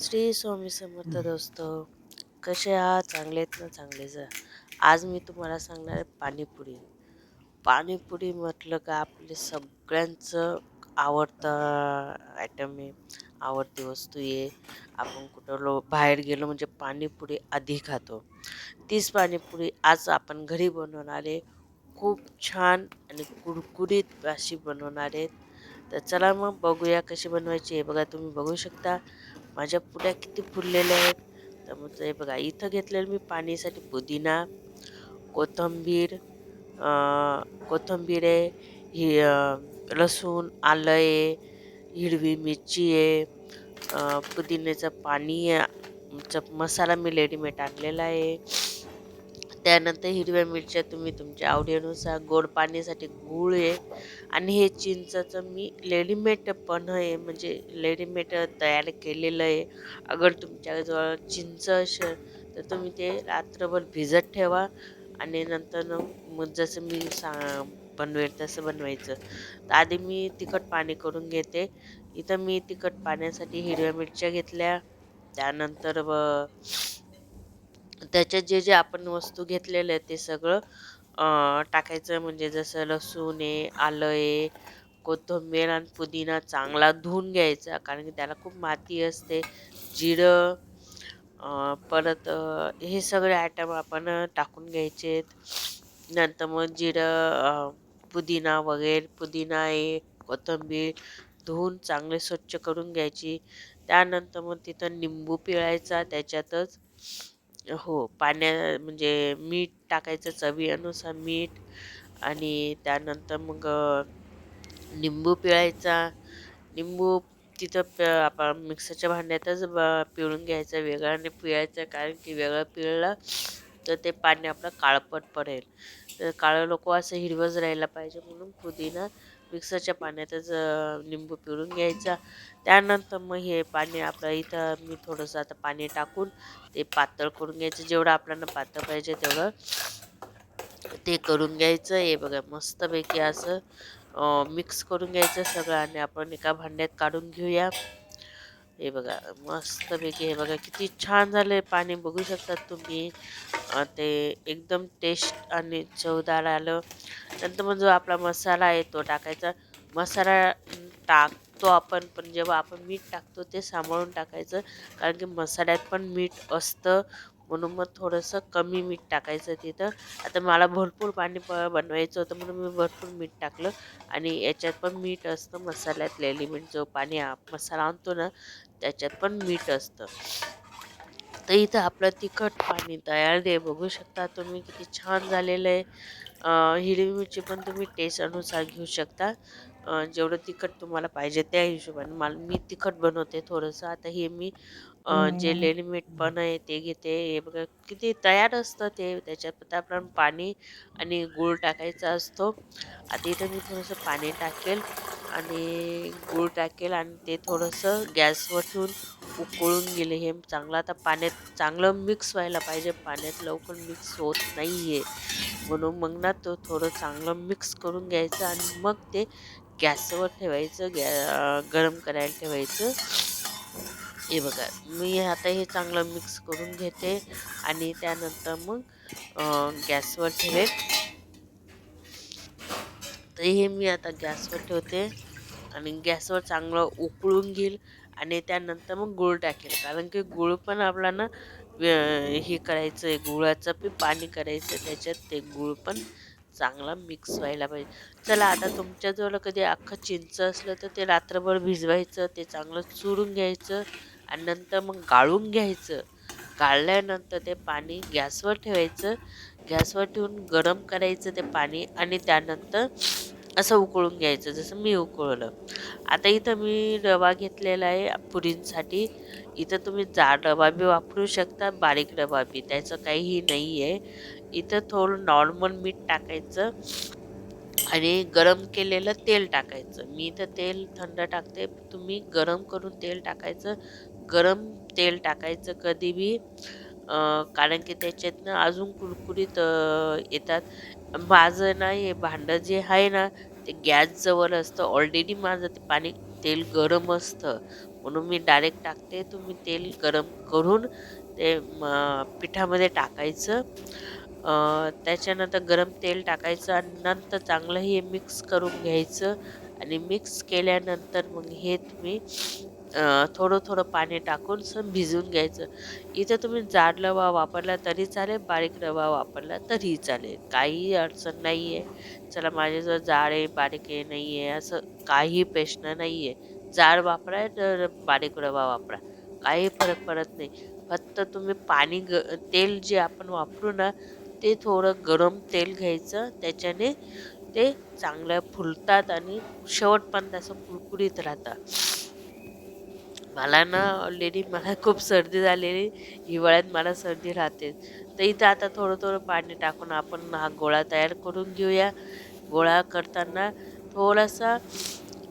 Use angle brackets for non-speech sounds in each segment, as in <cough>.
श्री स्वामी समर्थ दोस्त कसे आहात? चांगले आहेत ना? चांगले जा आज मी तुम्हाला सांगणार आहे पाणीपुरी. पाणीपुरी म्हटलं का आपले सगळ्यांचं आवडतं आयटम आहे. आवडती वस्तू आहे. आपण कुठं लो बाहेर गेलो म्हणजे पाणीपुरी आधी खातो. तीच पाणीपुरी आज आपण घरी बनवणार आहे. खूप छान आणि कुरकुरीत अशी बनवणार आहेत तर चला मग बघूया कशी बनवायची हे बघा तुम्ही बघू शकता. माझ्या पुड्या किती फुललेल्या आहेत. तर मग हे बघा इथं घेतलेलं मी पाणीसाठी पुदिना कोथिंबीर कोथिंबीर आहे ही लसूण आलं आहे हिरवी मिरची आहे पुदिन्याचं पाणी आहे मसाला मी रेडीमेड आणलेला आहे. त्यानंतर हिरव्या मिरच्या तुम्ही तुमच्या आवडीनुसार गोड पाण्यासाठी गूळ आहे. आणि हे चिंचाचं मी रेडीमेड पण आहे म्हणजे रेडीमेड तयार केलेलं आहे. अगर तुमच्याजवळ चिंच असेल तर तुम्ही ते रात्रभर भिजत ठेवा आणि नंतर मग जसं मी सा बनवेल तसं बनवायचं. तर आधी मी तिखट पाणी करून घेते. इथं मी तिखट पाण्यासाठी हिरव्या मिरच्या घेतल्या. त्यानंतर व त्याच्यात जे जे आपण वस्तू घेतलेलं आहे ते सगळं टाकायचं म्हणजे जसं लसूण आहे आलं आहे कोथिंबीर आणि पुदिना चांगला धुवून घ्यायचा कारण की त्याला खूप माती असते जिरं परत हे सगळे आयटम आपण टाकून घ्यायचे नंतर मग जिरं पुदिना वगैरे पुदिना आहे कोथिंबीर धुवून चांगले स्वच्छ करून घ्यायची. त्यानंतर मग तिथं निंबू पिळायचा त्याच्यातच हो पाण्या म्हणजे मीठ टाकायचं चवीनुसार मीठ आणि त्यानंतर मग निंबू पिळायचा. निंबू तिथं प आपण मिक्सरच्या भांड्यातच पिळून घ्यायचं वेगळ्याने पिळायचं. कारण की वेगळं पिळलं तर ते पाणी आपलं काळपट पडेल. तर काळं लोक असं हिरवंच राहायला पाहिजे म्हणून पुदिना मिक्सरच्या पाण्यातच लिंबू पिळून घ्यायचा. त्यानंतर मग हे पाणी आपलं इथं मी थोडंसं आता पाणी टाकून ते पातळ करून घ्यायचं. जेवढं आपल्याला पातळ पाहिजे तेवढं ते करून घ्यायचं. हे बघा मस्तपैकी असं मिक्स करून घ्यायचं सगळं आणि आपण एका भांड्यात काढून घेऊया. हे बघा मस्तपैकी हे बघा किती छान झालं पाणी. बघू शकतात तुम्ही ते एकदम टेस्ट आणि चवदार आलं. नंतर मग जो आपला मसाला आहे तो टाकायचा. मसाला टाकतो आपण पण जेव्हा आपण मीठ टाकतो ते सांभाळून टाकायचं. कारण की मसाल्यात पण मीठ असतं. म्हणून मग थोडंसं कमी मीठ टाकायचं तिथं. आता मला भरपूर पाणी प बनवायचं होतं म्हणून मी भरपूर मीठ टाकलं. आणि याच्यात पण मीठ असतं मसाल्यात मीठ जो पाणी मसाला आणतो ना त्याच्यात पण मीठ असतं. तर इथं आपलं तिखट पाणी तयार दे बघू शकता तुम्ही किती छान झालेलं आहे. हिरवी मिरची पण तुम्ही टेस्ट अनुसार घेऊ शकता. जेवढं तिखट तुम्हाला पाहिजे त्या हिशोबाने. मला मी तिखट बनवते थोडंसं. आता हे मी जे रेडीमेड पण आहे ते घेते. हे बघा किती तयार असतं ते. त्याच्यात आपण पाणी आणि गूळ टाकायचा असतो. आता इथं मी थोडंसं पाणी टाकेल आणि गूळ टाकेल आणि ते थोडंसं गॅसवर ठेवून उकळून गेले हे चांगलं आता पाण्यात चांगलं मिक्स व्हायला पाहिजे. पाण्यात लवकर मिक्स होत नाही आहे म्हणून मग ना तो थोडं चांगलं मिक्स करून घ्यायचं आणि मग ते गॅसवर ठेवायचं गॅ गरम करायला ठेवायचं. हे बघा मी आता हे चांगलं मिक्स करून घेते आणि त्यानंतर मग गॅसवर ठेवेल तर हे मी आता गॅसवर ठेवते आणि गॅसवर चांगलं उकळून घेईल आणि त्यानंतर मग गूळ टाकेल. कारण की गूळ पण आपल्याला हे करायचं आहे गुळाचं पण पाणी करायचं त्याच्यात ते गूळ पण चांगला मिक्स व्हायला पाहिजे. चला आता तुमच्याजवळ कधी अख्खं चिंच असलं तर ते रात्रभर भिजवायचं ते चांगलं चुरून घ्यायचं आणि नंतर मग गाळून घ्यायचं. गाळल्यानंतर ते पाणी गॅसवर ठेवायचं. गॅसवर ठेवून गरम करायचं ते पाणी आणि त्यानंतर असं उकळून घ्यायचं जसं मी उकळलं. आता इथं मी रवा घेतलेला आहे पुरींसाठी. इथं तुम्ही जाड रवा बी वापरू शकता बारीक रवा बी. त्याचं काहीही नाही आहे इथं थोडं नॉर्मल मीठ टाकायचं आणि गरम केलेलं तेल टाकायचं. मी इथं तेल थंड टाकते. तुम्ही गरम करून तेल टाकायचं. गरम तेल टाकायचं कधी बी. कारण की त्याच्यातनं अजून कुरकुरीत येतात. माझं ना हे भांडं जे आहे ना ते गॅसजवळ असतं. ऑलरेडी माझं ते पाणी तेल गरम असतं. म्हणून मी डायरेक्ट टाकते. तुम्ही तेल गरम करून ते म पिठामध्ये टाकायचं. अ, त्याच्यानंतर गरम तेल टाकायचं आणि नंतर चांगलं हे मिक्स करून घ्यायचं. आणि मिक्स केल्यानंतर मग हे तुम्ही थोडं थोडं पाणी टाकून सं भिजून घ्यायचं. इथं तुम्ही जाड रवा वापरला तरी चालेल बारीक रवा वापरला तरी चालेल. काही अडचण नाही आहे चला माझ्याजवळ जाड आहे बारीक आहे नाही आहे असं काही प्रश्न नाही आहे जाड वापरा तर बारीक रवा वापरा. काही फरक पडत नाही. फक्त तुम्ही पाणी ग तेल जे आपण वापरू ना ते थोडं गरम तेल घ्यायचं. त्याच्याने ते चांगलं फुलतात आणि शेवटपर्यंत असं कुरकुरीत राहतं. मला ना ऑलरेडी मला <laughs> खूप सर्दी झालेली. हिवाळ्यात मला सर्दी राहते. तर इथं आता थोडं थोडं पाणी टाकून आपण हा गोळा तयार करून घेऊया. गोळा करताना थोडासा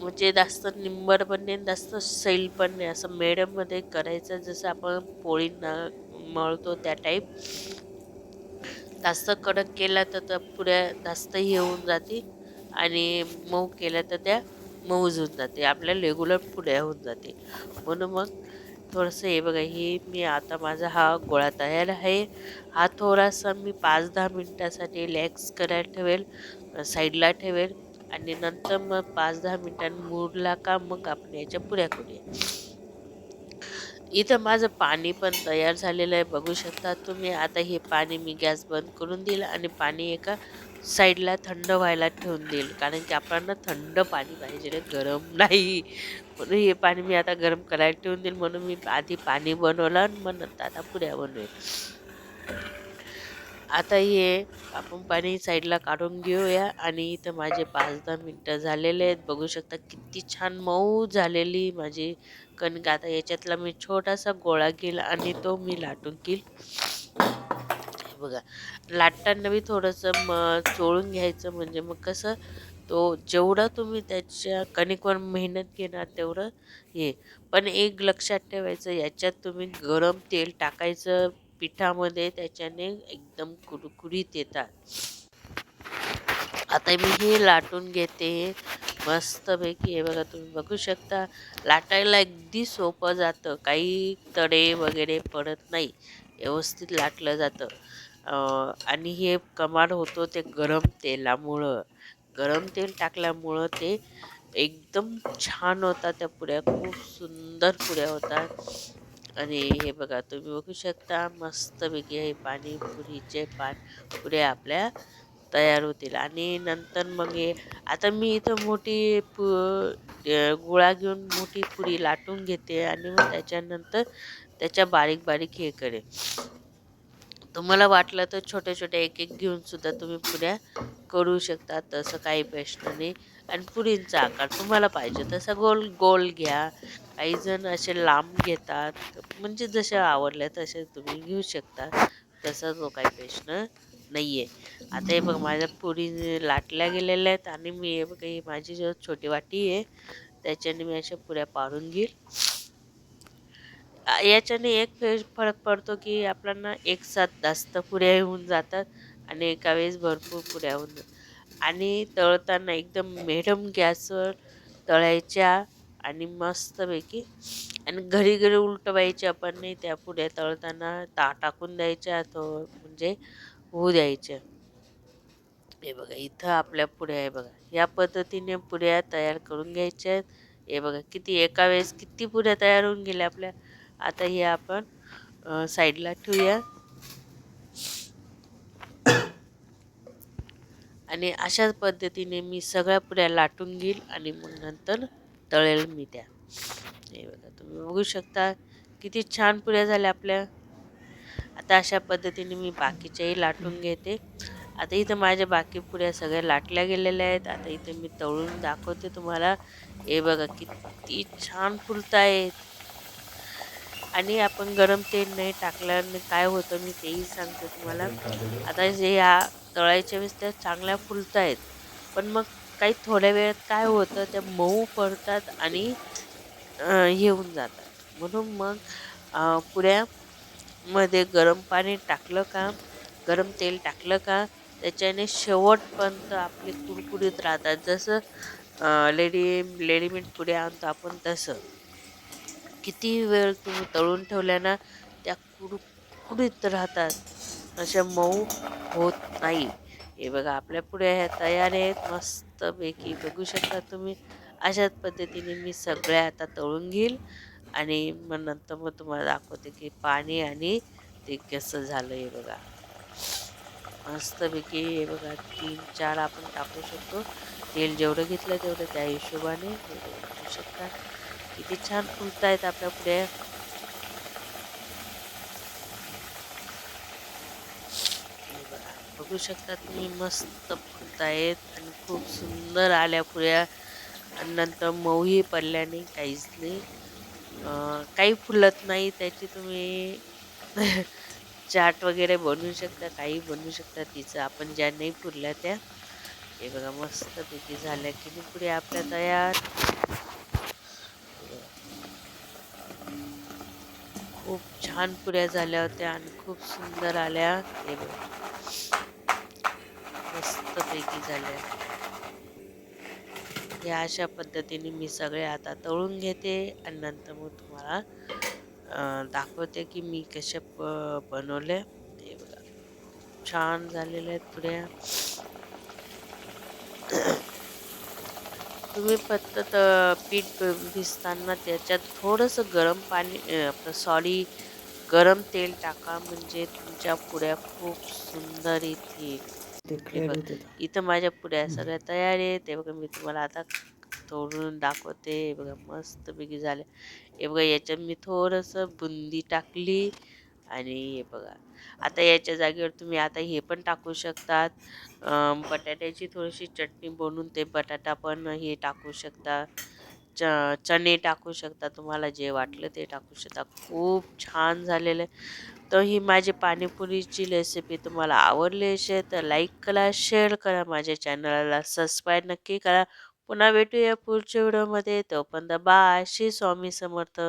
म्हणजे जास्त निंबर पण नाही जास्त सैल पण नाही. असं मेडममध्ये करायचं जसं आपण पोळींना मळतो त्या टाईप जास्त कडक केला तर पुऱ्या जास्त हे होऊन जाते आणि मऊ केल्या तर त्या मौज होऊन जाते आपल्या रेग्युलर पुऱ्या होऊन जाते. म्हणून मग थोडंसं हे बघा हे मी आता माझा हा गोळा तयार आहे. हा थोडासा मी पाच दहा मिनटासाठी रिलॅक्स करायला ठेवेल साईडला ठेवेल आणि नंतर मग पाच दहा मिनटांनी मुरला का मग आपण याच्या पुऱ्या करूया. इथं माझं पाणी पण तयार झालेलं आहे बघू शकता तुम्ही. आता हे पाणी मी गॅस बंद करून दिलं आणि पाणी एका साईडला थंड व्हायला ठेवून देईल. कारण की आपल्याला थंड पाणी पाहिजे रे, गरम नाही. म्हणून हे पाणी मी आता गरम करायला ठेवून देईल. म्हणून मी आधी पाणी बनवलं आणि मग नंतर आता पुऱ्या बनवेल. आता हे आपण पाणी साईडला काढून घेऊया आणि इथं माझे पाच दहा मिनटं झालेले आहेत. बघू शकता किती छान मऊ झालेली माझी कणिक. आता याच्यातला मी छोटासा गोळा घेईल आणि तो मी लाटून घेईल. बघा. लाटताना मी थोडंसं मग चोळून घ्यायचं म्हणजे मग कसं तो जेवढं तुम्ही त्याच्या कणिकवर मेहनत घेणार तेवढं हे. पण एक लक्षात ठेवायचं याच्यात तुम्ही गरम तेल टाकायचं पिठामध्ये त्याच्याने एकदम कुरकुरीत येतात. आता मी हे लाटून घेते. मस्तपैकी हे बघा तुम्ही बघू शकता. लाटायला अगदी सोपं जातं. काही तडे वगैरे पडत नाही. व्यवस्थित लाटलं जातं. अं, आणि हे कमाल होतो ते गरम तेलामुळं. गरम तेल टाकल्यामुळं ते एकदम छान होतात त्या पुऱ्या खूप सुंदर पुऱ्या होतात आणि हे बघा तुम्ही बघू शकता मस्तपैकी हे पाणीपुरीचे पान पुऱ्या आपल्या तयार होतील. आणि नंतर मग हे आता मी इथं मोठी पु अ, गोळा घेऊन मोठी पुरी लाटून घेते आणि मग त्याच्यानंतर त्याच्या बारीक बारीक हे करेन. तुम्हाला वाटलं तर छोट्या छोट्या एक एक घेऊन सुद्धा तुम्ही पुऱ्या करू शकता तसं काही प्रश्न नाही. आणि पुरींचा आकार तुम्हाला पाहिजे तसा गोल गोल घ्या. काही जण असे लांब घेतात म्हणजे जसे आवडले तसे तुम्ही घेऊ शकता तसा जो काही प्रश्न नाही आहे आता हे बघ माझ्या पुरी लाटल्या गेलेल्या आहेत आणि मी हे बघ ही माझी जो छोटी वाटी आहे त्याच्याने मी अशा पुऱ्या पाडून घेईल. आ, याच्याने एक फेर फरक पडतो की आपल्याला एक साथ जास्त पुऱ्या होऊन जातात आणि एका वेळेस भरपूर पुऱ्या होऊन जातात. आणि तळताना एकदम मेडम गॅसवर तळायच्या आणि मस्तपैकी आणि घरी घरी उलटवायच्या पण नाही त्या पुऱ्या तळताना ता टाकून द्यायच्या तो म्हणजे होऊ द्यायच्या. हे बघा इथं आपल्या पुऱ्या आहे बघा. या पद्धतीने पुऱ्या तयार करून घ्यायच्या. आहेत हे बघा किती एका वेळेस किती पुऱ्या तयार होऊन गेल्या आपल्या. आता हे आपण साईडला ठेवूया. आणि अशाच पद्धतीने मी सगळ्या पुऱ्या लाटून घेईल आणि मग नंतर तळेल मी त्या. हे बघा तुम्ही बघू शकता किती छान पुऱ्या झाल्या आपल्या. आता अशा पद्धतीने मी बाकीच्याही लाटून घेते. आता इथं माझ्या बाकी पुऱ्या सगळ्या लाटल्या गेलेल्या आहेत. आता इथे मी तळून दाखवते तुम्हाला. हे बघा किती छान फुलत आहेत आणि आपण गरम तेल नाही टाकल्याने काय होतं मी तेही सांगते तुम्हाला. आता जे ह्या तळायच्या वेळेस त्या चांगल्या फुलत आहेत पण मग काही थोड्या वेळात काय होतं त्या मऊ पडतात आणि हे होऊन जातात. म्हणून मग पुऱ्यामध्ये गरम पाणी टाकलं का गरम तेल टाकलं का त्याच्याने शेवटपर्यंत आपले कुरकुरीत राहतात. जसं लेडी रेडीमेड पुऱ्या आणतो आपण तसं. किती वेळ तुम्ही तळून ठेवल्यानं त्या कुडकुडीत राहतात. अशा मऊ होत नाही. हे बघा आपल्या पुढे ह्या तयार आहेत. मस्तपैकी बघू शकता तुम्ही. अशाच पद्धतीने मी सगळ्या आता तळून घेईल. आणि मग नंतर मग तुम्हाला दाखवते की पाणी आणि ते कसं झालं हे बघा. मस्तपैकी हे बघा तीन चार आपण टाकू शकतो. तेल जेवढं घेतलं तेवढं त्या हिशोबाने शकता. किती छान फुलत आहेत आपल्या पुढे. बघा बघू शकता तुम्ही मस्त फुलत आहेत आणि खूप सुंदर आल्या पुऱ्या. आणि नंतर मऊही पडल्याने काहीच नाही. काही फुलत नाही त्याची तुम्ही <laughs> चाट वगैरे बनवू शकता काही बनवू शकता तिचं आपण ज्या नाही फुलल्या त्या. हे बघा मस्तपैकी झाल्या की पुढे आपल्या तयार. खूप छान पुऱ्या झाल्या होत्या आणि खूप सुंदर आल्या हे मस्तपैकी झाल्या. या अशा पद्धतीने मी सगळे आता तळून घेते आणि नंतर मग तुम्हाला दाखवते की मी कशा प बनवले हे बघा. छान झालेल्या आहेत पुऱ्या. तुम्ही फक्त त- पीठ भिजताना त्याच्यात थोडंसं गरम पाणी आपलं सॉरी गरम तेल टाका. म्हणजे तुमच्या पुऱ्या खूप सुंदर होते इथं माझ्या पुऱ्या सगळ्या तयार आहेत. ते बघा मी तुम्हाला आता तोडून दाखवते. हे बघा मस्तपैकी झाले. हे बघा याच्यात मी थोडंसं बुंदी टाकली. आणि हे बघा आता याच्या जागेवर तुम्ही आता हे पण टाकू शकतात. बटाट्याची थोडीशी चटणी बनवून ते बटाटा पण हे टाकू शकता. च चणे टाकू शकता. तुम्हाला जे वाटलं ते टाकू शकता. खूप छान झालेलं आहे. तर ही माझी पाणीपुरीची रेसिपी तुम्हाला आवडली असेल तर लाईक करा शेअर करा माझ्या चॅनलला सबस्क्राईब नक्की करा. पुन्हा भेटूया पुढच्या व्हिडिओमध्ये तोपर्यंत बाय श्री स्वामी समर्थ.